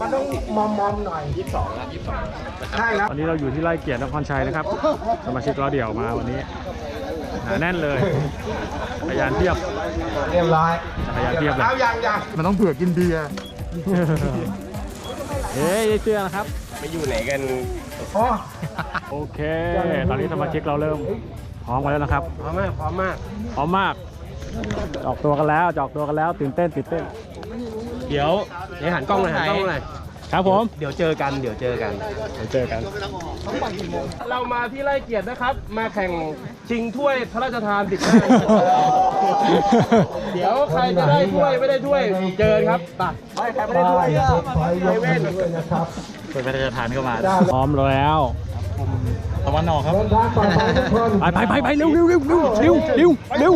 มันต้องมอมมอมๆหน่อยยี่สิบสองแล้วยี่สิบสองใช่แล้ววันนี้เราอยู่ที่ไร่เกียรตินครชัยนะครับ สมาชิกล้อเดี่ยวมาวันนี้หนาแน่นเลยพยานเทียบเรียบร้อยจักรยานเทียบเลยเอาอย่างอย่างมันต้องเผื่อกินเบียร์เฮ้ยเสื้อนะครับไปอยู่ไหนกันโอ้โอเค ตอนนี้สมาชิกเราเริ่มพร้อมกันแล้วนะครับ พร้อมมาก พร้อมมาก พร้อมมากจอกตัวกันแล้วจอกตัวกันแล้ว ตื่นเต้น ตื่นเต้น เดี๋ยวเดี๋ยวหันกล้องหน่อยหันกล้องหน่อยครับผมเดี๋ยวเจอกันเดี๋ยวเจอกันเดี๋ยวเจอกัน เรามาที่ไร่เกียรตินะครับ มาแข่งชิงถ้วยพระราชทานติดหน้าเดี๋ยวใครจะได้ถ้วยไม่ได้ถ้วยเจอครับไปใครไม่ได้ถ้วยเซเว่นเป็นพระราชทานเข้ามาพร้อมแล้วตะวันออกครับไปไปไปไปเร็วเร็วเร็วเร็วเร็วเร็ว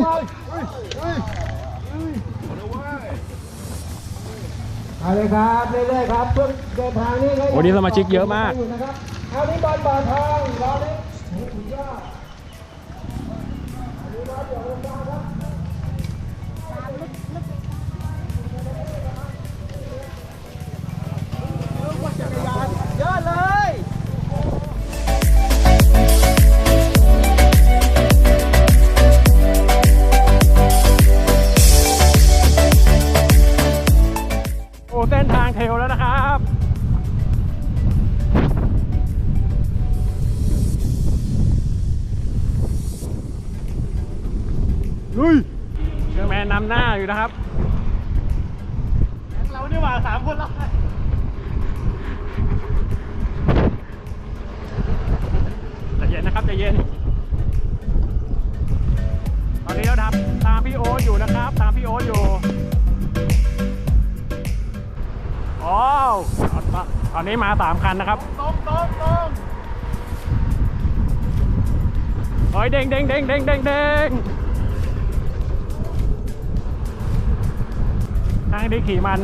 เร็วเอาเลยครับเรื่อยๆครับเพื่อเดินทางนี้วันนี้สมาชิกเยอะมาก นะครับเอานี้บอลบอลทองรอนี้โอยู่นะครับเรานี่หว่าสามคนแล้วใจเย็นนะครับใจเย็น ตอนนี้เราทำตามพี่โอ๊ตอยู่นะครับ ตามพี่โอ๊ตอยู่โอ้วตอนนี้มาสามคันนะครับตรงตรงตรงโอ้ยเด้งเด้งเด้งเด้งเด้งเด้ง ทางได้ขี่มัน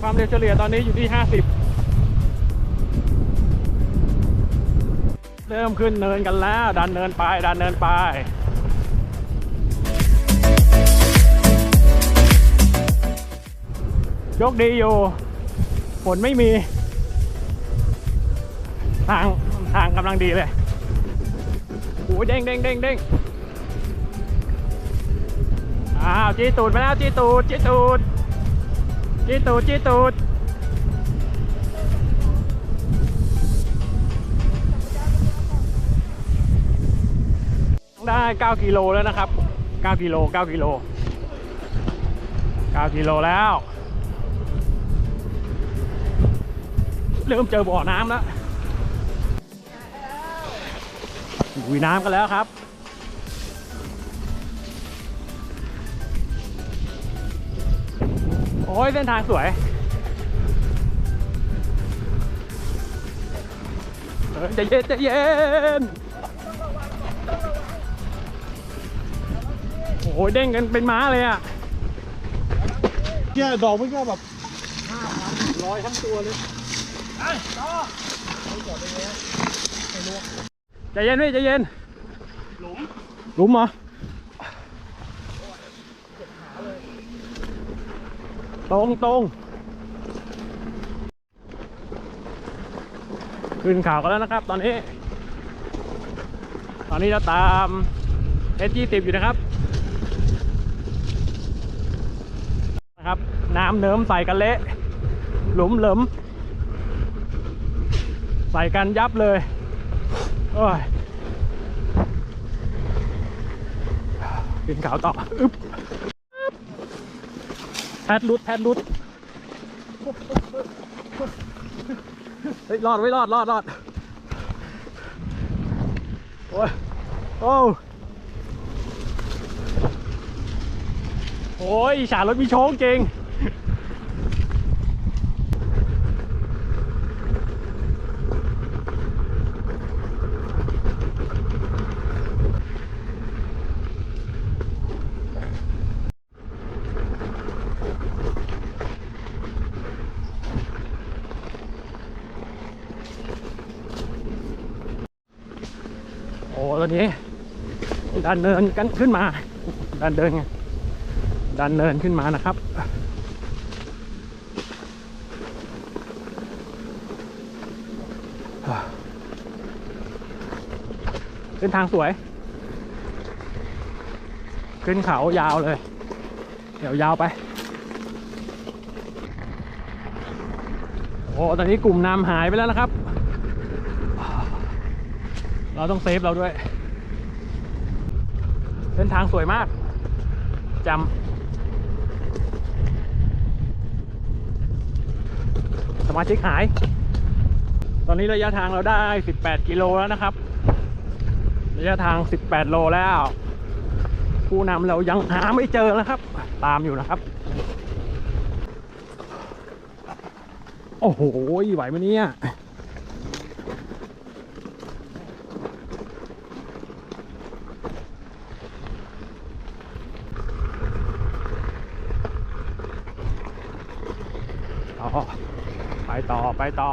ความเร็วเฉลี่ยตอนนี้อยู่ที่ 50 เริ่มขึ้นเนินกันแล้ว ดันเนินไป ดันเนินไป โชคดีอยู่ ฝนไม่มี ทาง ทางกำลังดีเลย โอ้ยเด้งเด้งเด้งเด้งอ้าวจีตูดมาแล้วจีตูดจีตูดจีตูดจีตูดได้ 9 กิโลแล้วนะครับ 9 กิโล 9 กิโล 9 กิโลแล้ว เริ่มเจอบ่อน้ำแล้ว อุยน้ำกันแล้วครับ โอ้ยเส้นทางสวยเออใจะเย็นใจะเย็นโอ้ยเด้งกันเป็นม้าเลยอะแค่ดอกไม่แค่แบบ ใจเย็นพี่ใจเย็น หลุม หลุมเหรอตรงตรงขึ้นข่าวกันแล้วนะครับ ตอนนี้ ตอนนี้เราตามเอสยี่สิบอยู่นะครับนะครับ น้ำเนิมใส่กันเละ หลุมเหลิม ใส่กันยับเลยโอ้ยขึ้นเขาต่ออึ๊บแพดรุดแพดรุดเฮ้ยรอดไว้รอดรอดรอดโอ้ยโอ้โอ้ยฉารถมีโชงจริง โอ้ตอนนี้ดันเนินกันขึ้นมาดันเดินไงดันเนินขึ้นมานะครับเส้นทางสวย ขึ้นเขายาวเลย เดี๋ยวยาวไป โอ้ ตอนนี้กลุ่มนำหายไปแล้วนะครับ เราต้องเซฟเราด้วย เส้นทางสวยมากจำสมาชิกหาย ตอนนี้ระยะทางเราได้ 18 กิโลแล้วนะครับ ระยะทาง 18 โลแล้ว ผู้นำเรายังหาไม่เจอนะครับ ตามอยู่นะครับ โอ้โหไหวไหมเนี่ย ต่อไปต่อไปต่อ